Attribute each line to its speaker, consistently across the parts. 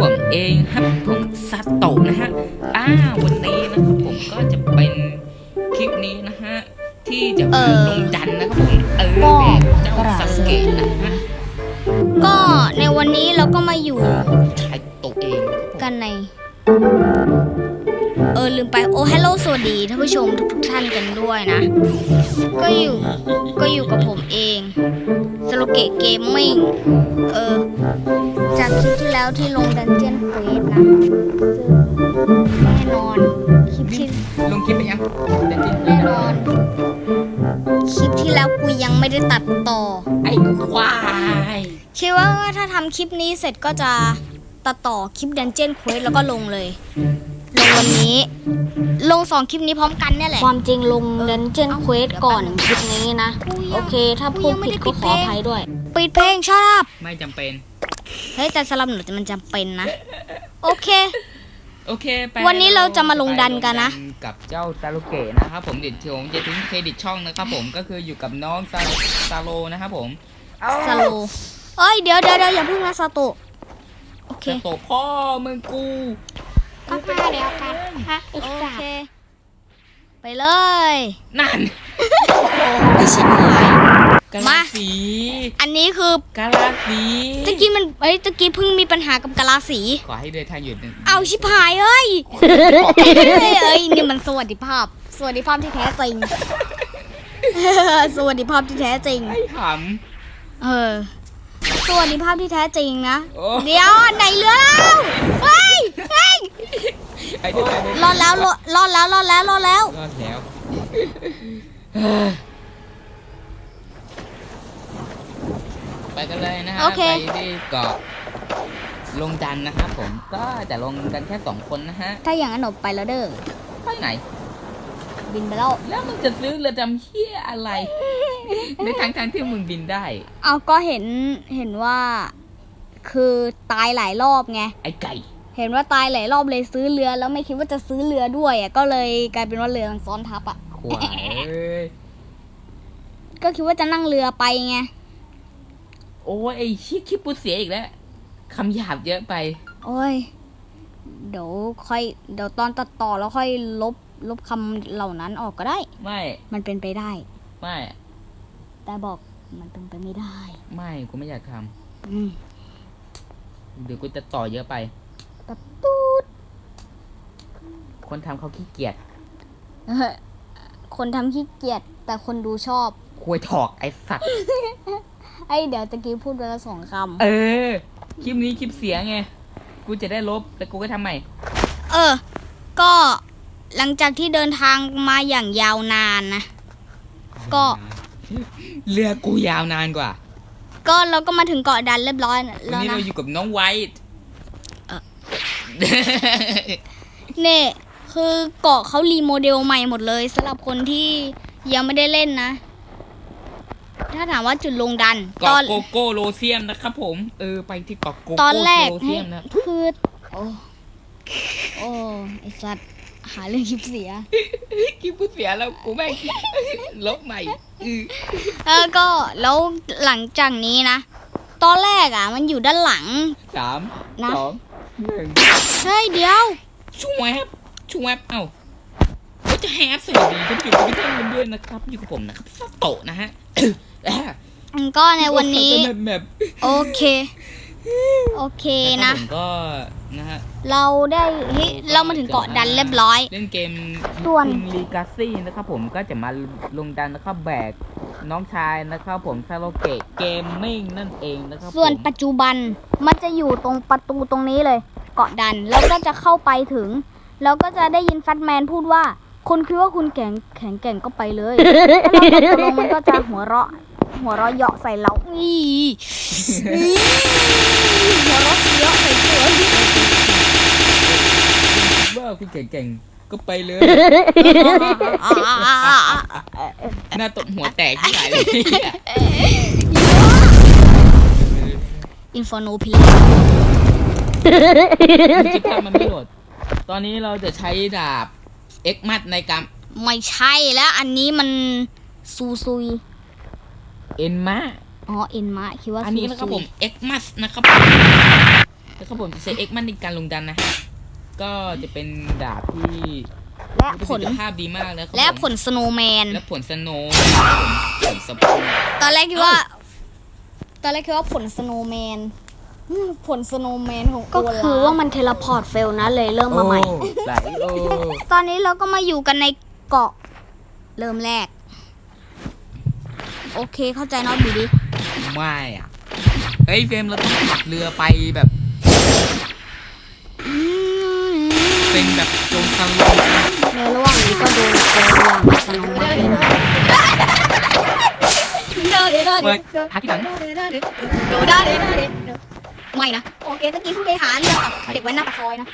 Speaker 1: ผมเองครับผมซาโตะนะฮะอ้าวันนี้นะครับผมก็จะเป็นคลิปนี้นะฮะที่จะ
Speaker 2: เอ
Speaker 1: มา
Speaker 2: อ
Speaker 1: ลงดันนะครับผมเออ
Speaker 2: ก็
Speaker 1: แบบเจ้าก
Speaker 2: ระ
Speaker 1: ซาสเกะนะฮะ
Speaker 2: ก็ในวันนี้เราก็มาอยู่
Speaker 1: ชายโตะเองนะครับผม
Speaker 2: กันใน เออลืมไปโอ้ฮัลโหลสวัสดีท่านผู้ชมทุกๆท่านกันด้วยนะ ก็อยู่ก็อยู่กับผมเองสโลเกะเกมมิ่งเออ จากคลิปที่แล้วที่ลงดันเจียนเควสนะซึ่งแน่นอนคลิปที่
Speaker 1: ลงคลิปไปยังเดี๋ยวจะ
Speaker 2: แน่นอนคลิปที่แล้วกูยังไม่ได้ตัดต่อ
Speaker 1: ไอ้ควาย
Speaker 2: คิดว่าถ้าทำคลิปนี้เสร็จก็จะตัดต่อคลิปดันเจียนเควสแล้วก็ลงเลย ลงวันนี้ ลงสองคลิปนี้พร้อมกันเนี่ยแหละ
Speaker 3: ความจริงลงเดนเจน
Speaker 2: เอ้า
Speaker 3: เควสก่อน
Speaker 2: เดี๋ยว
Speaker 3: คลิปนี้นะ
Speaker 2: กูยัง
Speaker 3: โอเค ถ้า
Speaker 2: กู
Speaker 3: พูด
Speaker 2: ยังไม่
Speaker 3: ผิด
Speaker 2: ได้
Speaker 3: ก็
Speaker 2: ปิด
Speaker 3: ขอ
Speaker 2: เพลง
Speaker 3: อภัยด้วย
Speaker 2: ปิดเพลงชอบ
Speaker 1: ไม่จำเป็น
Speaker 2: เฮ้ยแต่สำหรับหนูมันจำเป็นนะ โอเค
Speaker 1: โอเคไป
Speaker 2: วันนี้เราจะมาลงดันกันนะ
Speaker 1: ไปลงดักับเจ้าซาโลเกะนะครับผมเดี๋ยวผมจะทิ้งเครดิตช่องนะครับผมก็คืออยู่กับน้องซาซาโลนะครับผม
Speaker 2: สโลว์เอ้ยเดี๋ยวเดี๋ยวเดี๋ยวอย่าเพิ่งนะซาโตะโอเค
Speaker 1: จะโตะพ่อมึงกู
Speaker 3: ก็พาเดียวกันฮะอีก
Speaker 2: โอ
Speaker 3: สาม
Speaker 2: เค ไปเลย
Speaker 1: นั่น
Speaker 2: ไอชิบหาย
Speaker 1: กะ
Speaker 2: มา
Speaker 1: ลาสี
Speaker 2: อันนี้คือกะ
Speaker 1: ลาสี
Speaker 2: ตะกี้มันเอ้ยตะกี้เพิ่งมีปัญหากับกะลาสี
Speaker 1: ขอให้เดินทางอยู่หนึ่ง
Speaker 2: เอาชิบหายเอ้ยเอ้ยเอ้ยนี่มันสวัสดิภาพ สวัสดิภาพที่แท้จริง สวัสดิภาพที่แท้จริง
Speaker 1: ไอ้ห
Speaker 2: เออ สวัสดิภาพที่แท้จริงนะ
Speaker 1: โอ้
Speaker 2: เดี๋ยวไหนเรือแล้วเฮ้ยเฮ้ยำ
Speaker 1: ไอ้เดินไปเดิน
Speaker 2: รอดแล้วรอดรอดแล้วรอดแล้วรอดแล้ว
Speaker 1: รอดแล้วไปกันเลยนะฮะ
Speaker 2: โอเค
Speaker 1: ไปที่เกาะลงดันนะครับผมก็จะลงกันแค่สองคนนะฮะ
Speaker 2: ถ้าอย่างนั้นหนูไปแล้วเด้อ
Speaker 1: ไปไหน
Speaker 2: บินไปแล้ว
Speaker 1: แล้วมึงจะซื้อเรือดำเฮียอะไร ในทางทางๆที่มึงบินได้
Speaker 2: เอาก็เห็นเห็นว่า คือตายหลายรอบไง
Speaker 1: ไอ้ไก่
Speaker 2: เห็นว่าตายหลายรอบเลยซื้อเรือแล้วไม่คิดว่าจะซื้อเรือด้วยอะก็เลยกลายเป็นว่าเรือมันซ้อนทับอะ
Speaker 1: ขวายเอ้ย
Speaker 2: ก็คิดว่าจะนั่งเรือไปไง
Speaker 1: โอ้ยไอ้ชิคิดปุดเสียอีกแล้วคำหยาบเยอะไป
Speaker 2: โอ้ย เดี๋ยวค่อย เดี๋ยวตอนตัดต่อแล้วค่อยลบ ลบคำเหล่านั้นออกก็ได้
Speaker 1: ไม่
Speaker 2: มันเป็นไปได้
Speaker 1: ไม่
Speaker 2: แต่บอกมันเป็นไปไม่ได้
Speaker 1: ไม่กูไม่อยากท
Speaker 2: อืมำ
Speaker 1: เดี๋ยวกูจะต่อเยอะไป
Speaker 2: ตัดตูด
Speaker 1: คนทำเขาขี้เกียจ
Speaker 2: เออคนทำขี้เกียจแต่คนดูชอบ
Speaker 1: ควยถอกไอ้สัตว์
Speaker 2: ไอ้ยเดี๋ยวตะกี้พูดไปแล้วสองค
Speaker 1: เออ คลิปนี้คลิปเสียไง กูจะได้ลบแต่กูก็ทำใหม่ำ
Speaker 2: เออ ก็ หลังจากที่เดินทางมาอย่างยาวนานนะ ก็
Speaker 1: เรือกูยาวนานกว่า
Speaker 2: ก็เราก็มาถึงเกาะดันเรียบร้อย
Speaker 1: วัน
Speaker 2: แล้ว
Speaker 1: นี้
Speaker 2: นะ
Speaker 1: เราอยู่กับน้องไวท์
Speaker 2: เอ่อ เนี่ยคือเกาะเขารีโมเดลใหม่หมดเลยสำหรับคนที่ยังไม่ได้เล่นนะ ถ้าถามว่าจุดลงดันตอ
Speaker 1: เกาะ
Speaker 2: น
Speaker 1: โกโก้โลเซียมนะครับผม เออไปที่เกาะโก
Speaker 2: ตอ
Speaker 1: โก้
Speaker 2: นแรก
Speaker 1: โล
Speaker 2: ให้
Speaker 1: เซียมนะ
Speaker 2: คือ โอ้โอ้ไอสัตว์ หาเรื่องคลิปเสีย
Speaker 1: คลิปกูเสียแล้วกูแม่งลบใหม่อือ
Speaker 2: เออก็แล้วหลังจากนี้นะ ตอนแรกอะ มันอยู่ด้านหลัง
Speaker 1: สาม
Speaker 2: นะ
Speaker 1: สองหนึ่ง
Speaker 2: เฮ้ยเดี๋ยว
Speaker 1: ช่วยแอปช่วยแอปเอ้าก็จะแฮปสวัสดีท่านผู้ชมทุกท่านกันด้วยนะครับ อยู่กับผมนะครับสโตะนะฮะ
Speaker 2: อืมก็ในวันนี้
Speaker 1: แบบแบบ
Speaker 2: โอเค โอเคนะ
Speaker 1: ผมก็นะฮะ
Speaker 2: เราได้เฮ้ยเรามาถึงเกาะดันเรียบร้อย
Speaker 1: เล่นเกม
Speaker 2: ส่วน
Speaker 1: ลีกาซี่นะครับผมก็จะมาลงดันนะครับแบกน้องชายนะครับผมซาโลเกะเกมมิ่งนั่นเองนะครับ
Speaker 2: ส่วน
Speaker 1: ผม
Speaker 2: ปัจจุบันมันจะอยู่ตรงประตูตรงนี้เลย เกาะดันแล้วก็จะเข้าไปถึง แล้วก็จะได้ยินแฟตแมนพูดว่าคุณคิดว่าคุณแข็งแข็งแกร่งก็ไปเลยถ้าเราตกลงมันก็จะหัวเราะ หัวเราะเยาะใส่เราอีอีหัวเราะเยาะใส่เสือ
Speaker 1: คิดว่าคุณเก่งๆก็ไปเลยหน้าตบหัวแตกที่ไหนเลย
Speaker 2: อินฟอโนพิล
Speaker 1: จิกามันไม่โหลดตอนนี้เราจะใช้ดาบเอ็กมัดในการ
Speaker 2: ไม่ใช่แล้วอันนี้มันซูซุย
Speaker 1: เอ็นมา
Speaker 2: อ๋อเอ็นมะคิดว่า
Speaker 1: อัน
Speaker 2: ซู
Speaker 1: นี้นะครับ
Speaker 2: ซุ
Speaker 1: ผ
Speaker 2: ย
Speaker 1: มเอ็กมัสนะครับแล้วครับผมจะใช้เอ็กมันในการลงดันนะฮะก็จะเป็นดาบที่
Speaker 2: และผ
Speaker 1: ประสิ
Speaker 2: ล
Speaker 1: ทธิภาพดีมากนะครับ
Speaker 2: และ
Speaker 1: ผม
Speaker 2: ผลสโนว์แมน
Speaker 1: และผลสโนว์นะครับผมผลสปริง
Speaker 2: ตอนแรกคิดว่า ตอนแรกคิดว่าผลสโนว์แมนอืมผลสโนว์แมนของ
Speaker 3: ก็คือว่ามันเทเลพอร์ตเฟลนะเลยเริ่มมาใหม่
Speaker 1: โอ้ไหลโอ้
Speaker 2: ตอนนี้เราก็มาอยู่กันในเกาะเริ่มแรก โอเคเข้าใจเนอะบีดิ
Speaker 1: ไม่อะเฮ้ยเฟรมเราต้องขับเรือไปแบบเป็นแบบโจรสลัด
Speaker 3: ในระหว่างนี้ก็ดูตัวอย่างอัตโนมัตินะ
Speaker 1: เปิดหาที่หลัง
Speaker 2: ดูได้เลยไม่นะโอเคตะกี้ผู้บริหารเรื่องกับเด็กแว้นหน้าปากซอยนะ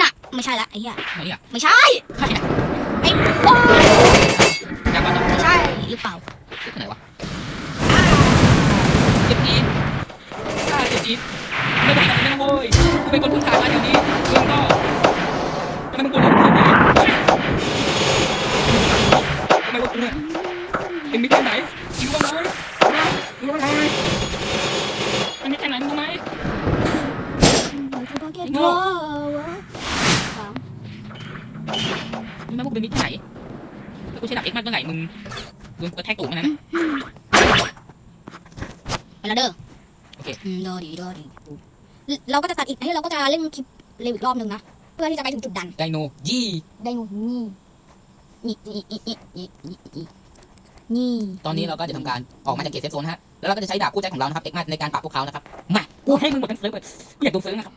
Speaker 2: น่ะไม่ใช่ละไอ้เหี้ย
Speaker 1: ไหนอะ
Speaker 2: ไม่ใช่
Speaker 1: ใช่อะ
Speaker 2: ไอ้โอ้
Speaker 1: อยา
Speaker 2: หรือเปล่า
Speaker 1: ที่ไหนวะเจ็บจี๊ดข้าเจ็บจี๊ดไม่ได้ไหนนะเว้ยกูเป็นคนเพิ่งผ่านมาแถวนี้มึงก็ทำไมมึงกลัวเรื่องนี้เนี่ยเฮ้ยทำไมวะกูเนี่ยเอ็งมีแค่ไหนมึงรู้ไหมมึงรู้ไหมมันมีแค่ไหนมึงรู้ไหม โง่ มึงแม่พวกเป็นมิตรที่ไหนถ้ากูใช้ดาบเอ็กซ์มากเมื่อไหร่มึง กรแทกตูดมันนะ
Speaker 2: ไปแล้วเด้อ
Speaker 1: โอเค
Speaker 2: ดอดีดอดีเราก็จะตัดอีกให้เราก็จะเล่นคลิปเร็วอีกรอบนึงนะ เพื่อที่จะไปถึงจุดดัน
Speaker 1: ไดโนยี่
Speaker 2: ไดโนนี่นี่นี่นี่นี่นี่
Speaker 1: ตอนนี้เราก็จะทำการออกมาจากเขตเซฟโซนฮะ แล้วเราก็จะใช้ดาบคู่ใจของเรานะครับเอกมาในการปราบพวกเขานะครับ มากูให้มึงหมดทั้งเซิร์ฟเลยกูอยากโดนเซิร์นะครับ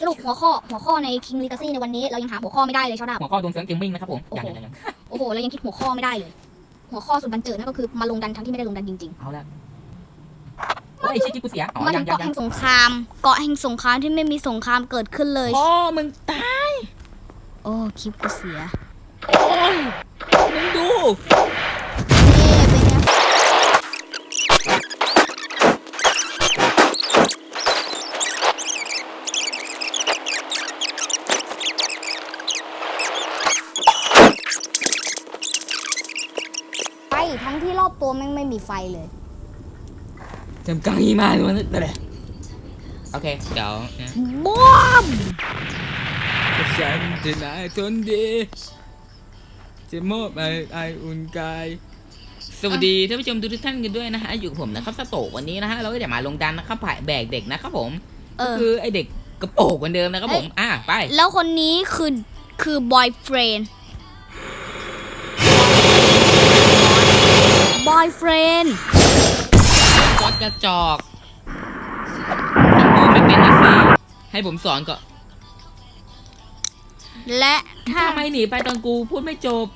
Speaker 2: สรุปหัวข้อหัวข้อใน King Legacy ในวันนี้เรายังหาหัวข้อไม่ได้เลยชาวดาบ
Speaker 1: หัวข้อโดนเซิร์ฟเกมมิ่งนะครับผม
Speaker 2: โอ้โห เรายังคิดหัวข้อไม่ได้เลย หัวข้อสุดบันเจิดนั่นก็คือมาลงดันทั้งที่ไม่ได้ลงดันจริง
Speaker 1: เอาละโอ้ยชิคกี้กูเสียอ๋อ
Speaker 2: ๆมา
Speaker 1: ยั
Speaker 2: ถึ
Speaker 1: ง
Speaker 2: ง
Speaker 1: ยัง
Speaker 2: เกาะ
Speaker 1: ยั
Speaker 2: แห่
Speaker 1: ง
Speaker 2: งสงคราม เกาะแห่งสงครามที่ไม่มีสงครามเกิดขึ้นเลย
Speaker 1: พ่อมึงตาย
Speaker 2: โอ้คลิปกูเสีย
Speaker 1: โอ้ยมึงดู
Speaker 2: ฟเลย
Speaker 1: จำกังอีมาดูมันเลยโอเค เดี๋ยวนะ
Speaker 2: บอม
Speaker 1: ฉันจะนายทนดีจะมอบไอไออุ่นกาย สวัสดีท่านผู้ชมทุกท่านกันด้วยนะฮะ อยู่กับผมนะครับสโตวันนี้นะฮะ เราก็จะมาลงดันนะครับผ่ายแบกเด็กนะครับผม
Speaker 2: เออ
Speaker 1: คือไอเด็กกระโปรงเหมือนเดิมนะครับผม อะ ไป
Speaker 2: แล้วคนนี้คือคือบอยเฟรน บอยเฟรน
Speaker 1: กดกระจอกผมดูไม่เป็นนะสิให้ผมสอนก็
Speaker 2: และถ้า
Speaker 1: ทำไมหนีไปตอนกูพูดไม่จบ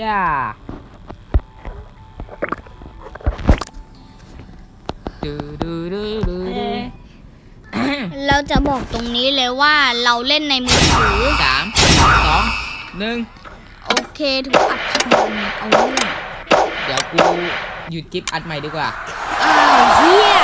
Speaker 1: ย่า ดูดูดูดูดู
Speaker 2: เราจะบอกตรงนี้เลยว่าเราเล่นในมือถือ
Speaker 1: สามสองหนึ่ง
Speaker 2: โอเคถือว่าอัดคลิปมันเอาเรื่อง
Speaker 1: เดี๋ยวกูหยุดคลิปอัดใหม่ดีกว่า
Speaker 2: อ้าวเฮีย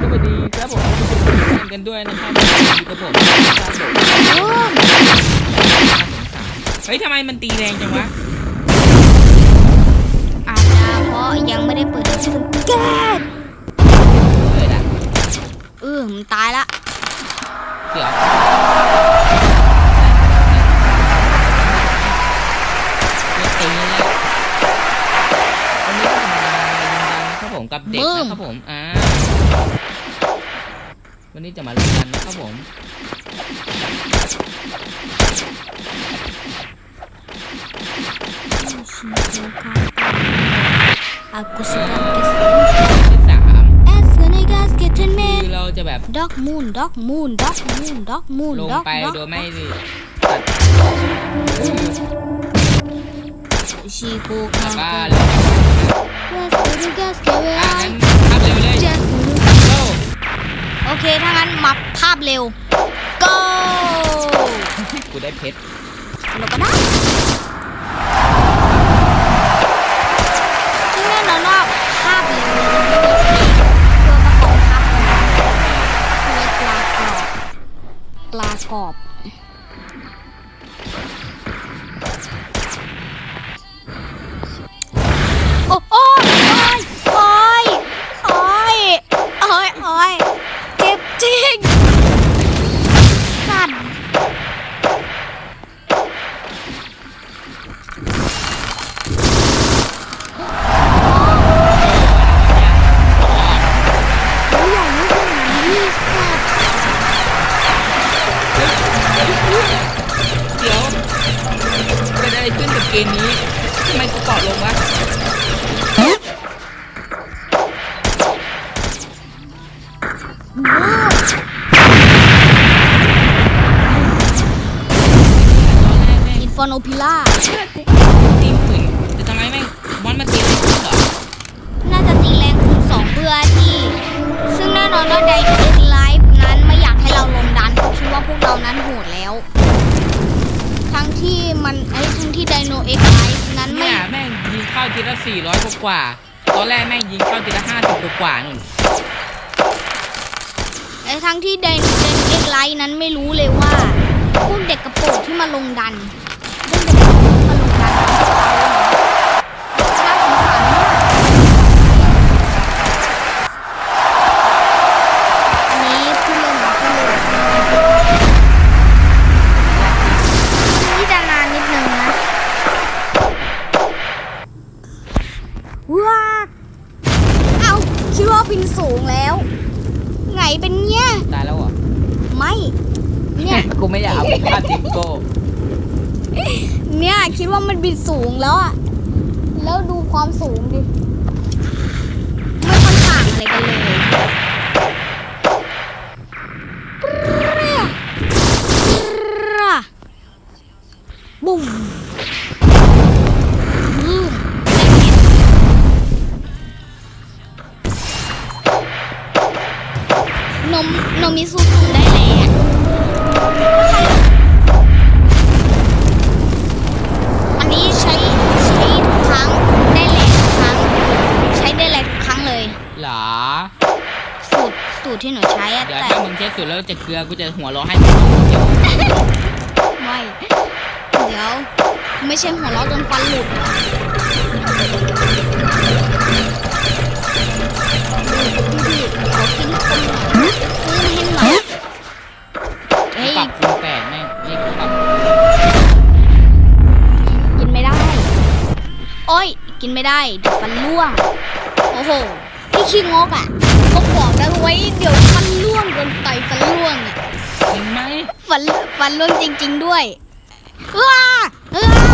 Speaker 1: สวัสดีครับผมทุกท่านกันด้วยนะครับอยู่กับผมครับผม
Speaker 2: ร่วม
Speaker 1: เฮ้ยทำไมมันตีแรงจังวะ
Speaker 2: อาจจะเพ ราะยังไม่ได้เปิดให้สังเกต
Speaker 1: เกิดอะ
Speaker 2: เออมันตายละ
Speaker 1: เดี๋ยวเกิดตีแล้ววันนี้ก็มาลงดันนะครับผมกับเด็กนะครับผมอ่าวันนี้จะมาลงดันนะครับผม
Speaker 2: Aku sedang kes
Speaker 1: ที่สาม
Speaker 2: Es negas keten
Speaker 1: คื
Speaker 2: men
Speaker 1: อเราจะแบบ
Speaker 2: Dog moon dog moon dog moon dog moon
Speaker 1: ลง
Speaker 2: dog
Speaker 1: ไป
Speaker 2: dog
Speaker 1: โดยไม่ตัด
Speaker 2: Chico
Speaker 1: แล้วก็
Speaker 2: kaka
Speaker 1: เลย
Speaker 2: Gas negas kewe
Speaker 1: อะ
Speaker 2: ai
Speaker 1: งั้นภาพเร็วเลย
Speaker 2: Just
Speaker 1: โก้
Speaker 2: โอเค ถ้างั้นมาภาพเร็ว go
Speaker 1: กูได้เพชร
Speaker 2: เราก็ได้ ชอบ
Speaker 1: ทำไมกูเกาะลงวะ
Speaker 2: อินฟอนโอพิล่า
Speaker 1: ตีมึงแต่ทำไมแม่งมอนมันตีอะไรขึ้นเหรอ
Speaker 2: น่าจะตีแรงคูณสองเพื่อที่ ซึ่งแน่นอนว่าไดเอ็นไลฟ์นั้นไม่อยากให้เราลงดันเพราะคิดว่าพวกเรานั้นโหดแล้ว ทั้งที่มันไอ้ทั้งที่ไดโนเอ็กไลฟ์นั้นไม่
Speaker 1: เนี่ยแม่งยิงเข้าทีละสี่ร้อยกว่าๆตอนแรกแม่งยิงเข้าทีละห้าสิบกว่าๆนู่น
Speaker 2: ไอ้ทั้งที่ไดโนเอ็กไลฟ์นั้นไม่รู้เลยว่าพวกเด็กกระโปรงที่มาลงดันพวกเด็กกระโปรงที่มาลงดันิดสูงแล้ว
Speaker 1: อะ
Speaker 2: แล้วดูความสูงดิ ไม่ค่อนต่างอะไรกันเลยบุ้มอืมนมนมมิซู รที่
Speaker 1: ห
Speaker 2: นูใช้อะ
Speaker 1: เดี๋ยว
Speaker 2: แต่
Speaker 1: ถ้ามึงเช็ดสุดแล้วจะเกลือกูจะหัวเราะให้มึงเดี๋ยว
Speaker 2: ไม่ เดี๋ยว ไม่ใช่หัวเราะจนฟันหลุดพี่ขอกินคนหน่อยซื้อให้หน่อยเฮ้ย
Speaker 1: ปรับคูณแปดแม่งนี่กูปรับ
Speaker 2: กินไม่ได้ โอ้ย กินไม่ได้เดี๋ยวฟันร่วง โอ้โห พี่ขี้งกอะเขาบอกนะไว้เดี๋ยวฟันร่วงโดนต่อยฟันร่วงอะ
Speaker 1: จริงไหม
Speaker 2: ฟันฟันร่วงจริง ๆ ด้วยว้าว้าว้า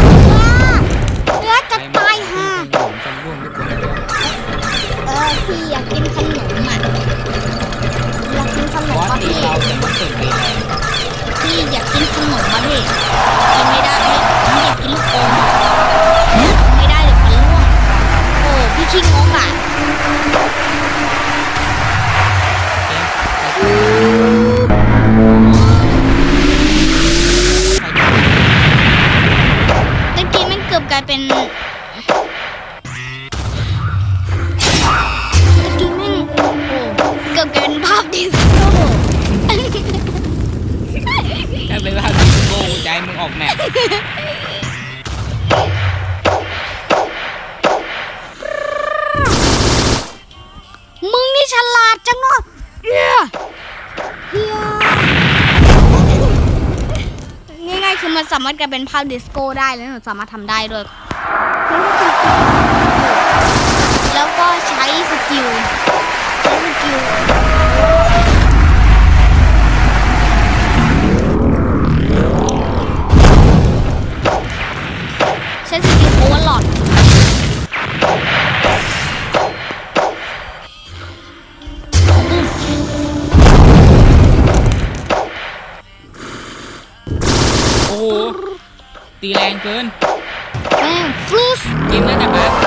Speaker 1: เป็น
Speaker 2: ภาพดิสโก้
Speaker 1: ใจมึงออกแมป
Speaker 2: มึงนี่ฉลาดจังเนาะเฮียเฮียง่ายๆคือมันสามารถกลายเป็นภาพดิสโก้ได้แล้วหนูสามารถทำได้ด้วย แล้วก็ใช้สกิลใช้สกิล ช้สกิลโอเวอร์ลอด
Speaker 1: โอ้โหตีแรงเกิน
Speaker 2: แม่งฟลุส
Speaker 1: เกมน่าจะบั๊ก
Speaker 2: ฟ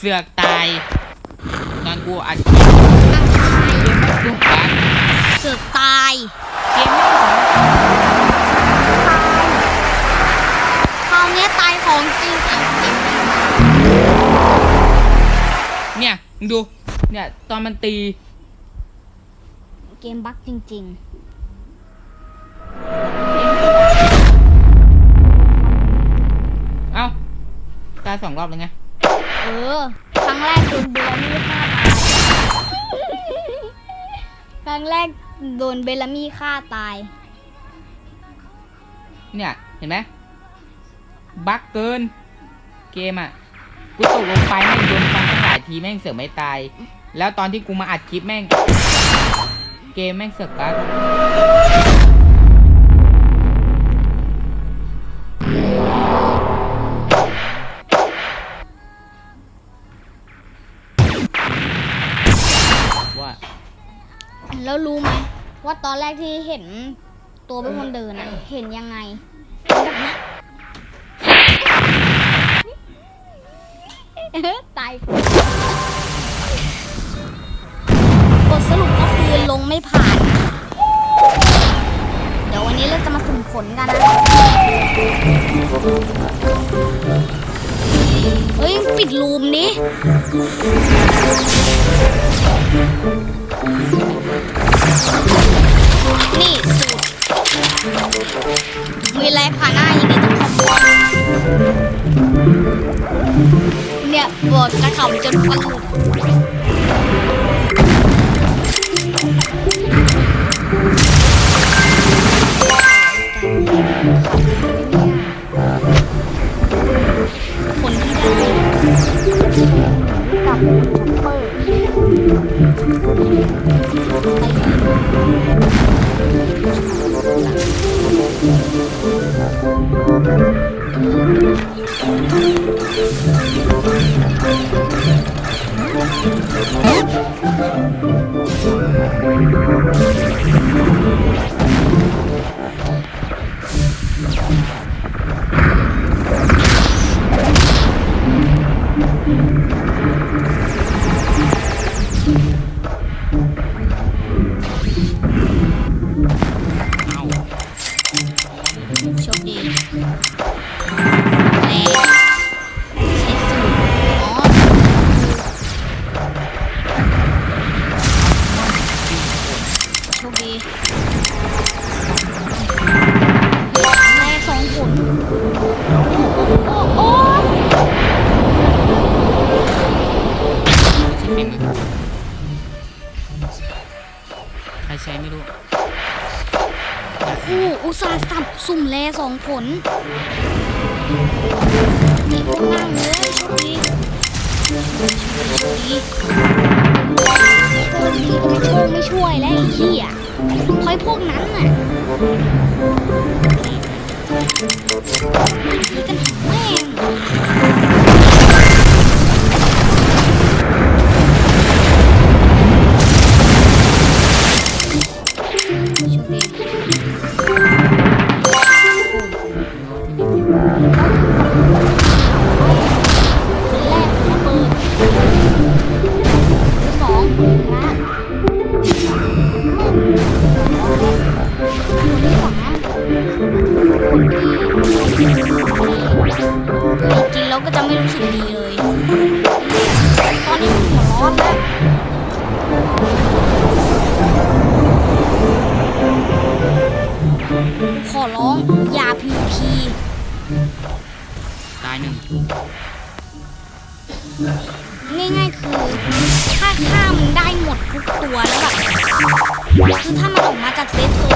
Speaker 1: เสือกตายตอนกูอัดคลิป
Speaker 2: นั่งตาย
Speaker 1: เกมไม่ถูกปัก
Speaker 2: เสือกตาย
Speaker 1: เกมไม่ถูกปัก
Speaker 2: คราวเนี้ยตายของจริงเอาจริง
Speaker 1: เนี่ยมึงดู เนี่ยตอนมันตี
Speaker 2: เกมบั๊กจริง
Speaker 1: เอ้าตายสองรอบเลยไง
Speaker 2: ๆเออครั้งแรกโดนเบลลามี่ฆ่าตายครั้งแรกโดนเบลลามี่ฆ่าตาย
Speaker 1: เนี่ย เห็นไหมบั๊กเกิน เกมอะ กูตกลงไปแม่งโดนฟันตั้งหลายทีแม่งเสือกไม่ตาย แล้วตอนที่กูมาอัดคลิปแม่ง เกมแม่งเสือกบั๊ก
Speaker 2: แล้วรู้ไหมว่าตอนแรกที่เห็นตัวเป็นคนเดินอะเห็นยังไงเห็นแบบเนี้ยตายบทสรุปก็คือลงไม่ผ่าน เดี๋ยววันนี้เราจะมาสุ่มผลกันนะเฮ้ย ปิดรูมนี้ นี่สูตรมีอะไรผ่านหน้าอย่างนี้ต้องขอบคุณเนี่ยบอกระขำจนฟันหลุด ใค
Speaker 1: รใช้ไม่รู้
Speaker 2: คู่อุตส่าห์สับสุ่มแลสองผลนี่ก็นั่งเลยโชคดีโชคดีโชคดีก็ไม่โชคไม่ช่วยแล้วไอ้เหี้ยคอยพวกนั้นน่ะนี่กันแม่ง คือถ้ามันออกมาจากเซฟโซน